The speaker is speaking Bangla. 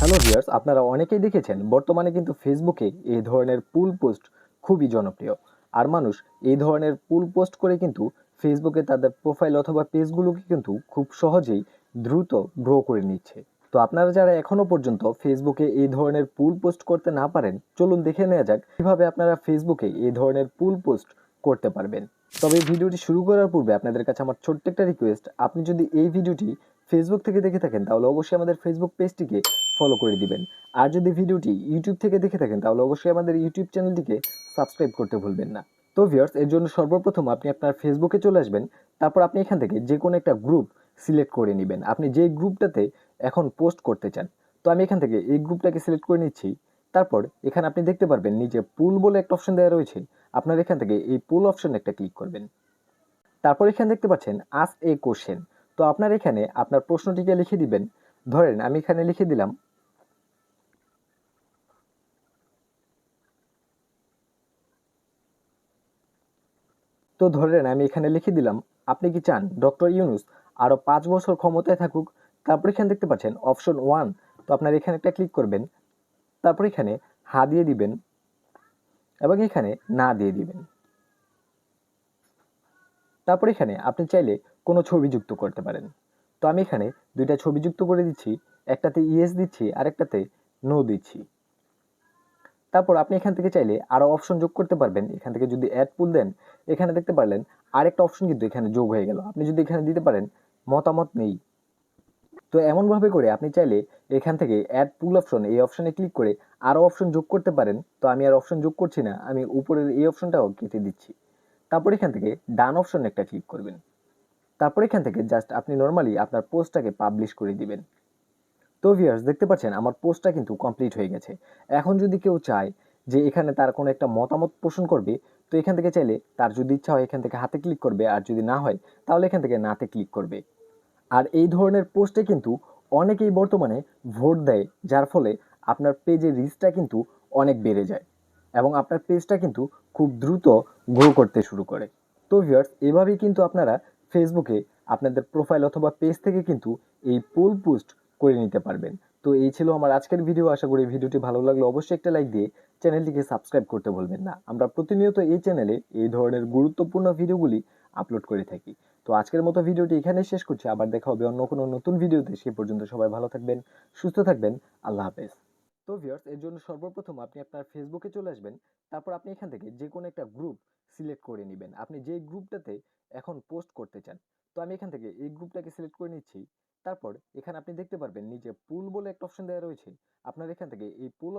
হ্যালো ভিউয়ার্স আপনারা অনেকেই দেখেছেন, বর্তমানে কিন্তু ফেসবুকে এই ধরনের পুল পোস্ট খুবই জনপ্রিয়। আর মানুষ এই ধরনের পুল পোস্ট করে কিন্তু ফেসবুকে তাদের প্রোফাইল অথবা পেজগুলোকে কিন্তু খুব সহজেই দ্রুত গ্রো করে নিচ্ছে। তো আপনারা যারা এখনও পর্যন্ত ফেসবুকে এই ধরনের পুল পোস্ট করতে না পারেন, চলুন দেখে নেওয়া যাক কীভাবে আপনারা ফেসবুকে এই ধরনের পুল পোস্ট করতে পারবেন। তবে ভিডিওটি শুরু করার পূর্বে আপনাদের কাছে আমার ছোট্ট একটা রিকোয়েস্ট আপনি যদি এই ভিডিওটি ফেসবুক থেকে দেখে থাকেন, তাহলে অবশ্যই আমাদের ফেসবুক পেজটিকে ফলো করে দিবেন। আর যদি ভিডিওটি ইউটিউব থেকে দেখে থাকেন, তাহলে অবশ্যই আমাদের ইউটিউব চ্যানেলটিকে সাবস্ক্রাইব করতে ভুলবেন না। তো ভিউয়ার্স এর জন্য সর্বপ্রথম আপনি আপনার ফেসবুকে চলে আসবেন, তারপর আপনি এখান থেকে যে কোনো একটা গ্রুপ সিলেক্ট করে নেবেন। আপনি যে গ্রুপটাতে এখন পোস্ট করতে চান, তো আমি এখান থেকে এই গ্রুপটাকে সিলেক্ট করে নিচ্ছি। তারপর এখানে আপনি দেখতে পারবেন নিচে পুল বলে একটা অপশন দেওয়া রয়েছে। আপনার এখান থেকে এই পুল অপশন একটা ক্লিক করবেন। তারপর এখানে দেখতে পাচ্ছেন আস এ কোশ্চেন তো আপনার এখানে আপনার প্রশ্নটিকে লিখে দিবেন। ধরেন আমি এখানে লিখে দিলাম তো ধরেন আমি এখানে লিখে দিলাম, আপনি কি চান? ডক্টর ইউনুস আরও পাঁচ বছর ক্ষমতায় থাকুক, তারপর এখানে দেখতে পাচ্ছেন, অপশন ওয়ান, তো আপনার এখানে একটা ক্লিক করবেন, তারপর এখানে হা দিয়ে দিবেন এবং এখানে না দিয়ে দিবেন। তারপর এখানে আপনি চাইলে কোনো ছবি যুক্ত করতে পারেন। তো আমি এখানে দুইটা ছবি যুক্ত করে দিচ্ছি, একটাতে ইয়েস দিচ্ছি, আরেকটাতে নো দিচ্ছি। তারপর আপনি এখান থেকে চাইলে আরও অপশন যোগ করতে পারবেন। এখান থেকে যদি অ্যাড পুল দেন, এখানে দেখতে পারলেন আরেকটা অপশন কিন্তু এখানে যোগ হয়ে গেল। আপনি যদি এখানে দিতে পারেন, মতামত নেই। তো এমনভাবে করে আপনি চাইলে এখান থেকে অ্যাড পুল অপশন এই অপশনে ক্লিক করে আরও অপশন যোগ করতে পারেন। তো আমি আর অপশন যোগ করছি না, আমি উপরের এই অপশনটাও কেটে দিচ্ছি। তারপর এখান থেকে ডান অপশন একটা ক্লিক করবেন। তারপর এখান থেকে জাস্ট আপনি নর্মালি আপনার পোস্টটাকে পাবলিশ করে দিবেন। তো ভিউয়ার্স দেখতে পাচ্ছেন, আমার পোস্টটা কিন্তু কমপ্লিট হয়ে গেছে। এখন যদি কেউ চায় যে এখানে তার কোনো একটা মতামত পোষণ করবে, তো এখান থেকে চাইলে তার যদি ইচ্ছা হয় এখান থেকে হাতে ক্লিক করবে, আর যদি না হয়, তাহলে এখান থেকে নাতে ক্লিক করবে। আর এই ধরনের পোস্টে কিন্তু অনেকেই বর্তমানে ভোট দেয়, যার ফলে আপনার পেজের রিচটা কিন্তু অনেক বেড়ে যায় এবং আপনার পেজটা কিন্তু খুব দ্রুত গ্রো করতে শুরু করে। তো ভিউয়ার্স এভাবেই কিন্তু আপনারা ফেসবুকে আপনাদের প্রোফাইল অথবা পেজ থেকে কিন্তু এই পোল পোস্ট করে নিতে পারবেন। তো এই ছিল আমার আজকের ভিডিও আশা করি ভিডিওটি ভালো লাগলে অবশ্যই একটা লাইক দিয়ে চ্যানেলটিকে সাবস্ক্রাইব করতে ভুলবেন না। আমরা প্রতিনিয়ত এই চ্যানেলে এই ধরনের গুরুত্বপূর্ণ ভিডিওগুলি আপলোড করে থাকি। তো আজকের মতো ভিডিওটি এখানে শেষ করছি। আবার দেখা হবে অন্য কোনো নতুন ভিডিওতে সে পর্যন্ত সবাই ভালো থাকবেন, সুস্থ থাকবেন। আল্লাহ হাফেজ। তো ভিউয়ার্স এর জন্য সর্বপ্রথম আপনি আপনার ফেসবুকে চলে আসবেন। তারপর আপনি এখান থেকে যে কোনো একটা গ্রুপ সিলেক্ট করে নেবেন। আপনি যে গ্রুপটাতে এখন পোস্ট করতে চান তো আমি এখান থেকে এই গ্রুপটাকে সিলেক্ট করে নিচ্ছি। তারপর এখানে আপনি দেখতে পারবেন নিচে পুল বলে একটা অপশন দেওয়া রয়েছে। আপনার এখান থেকে এই পুল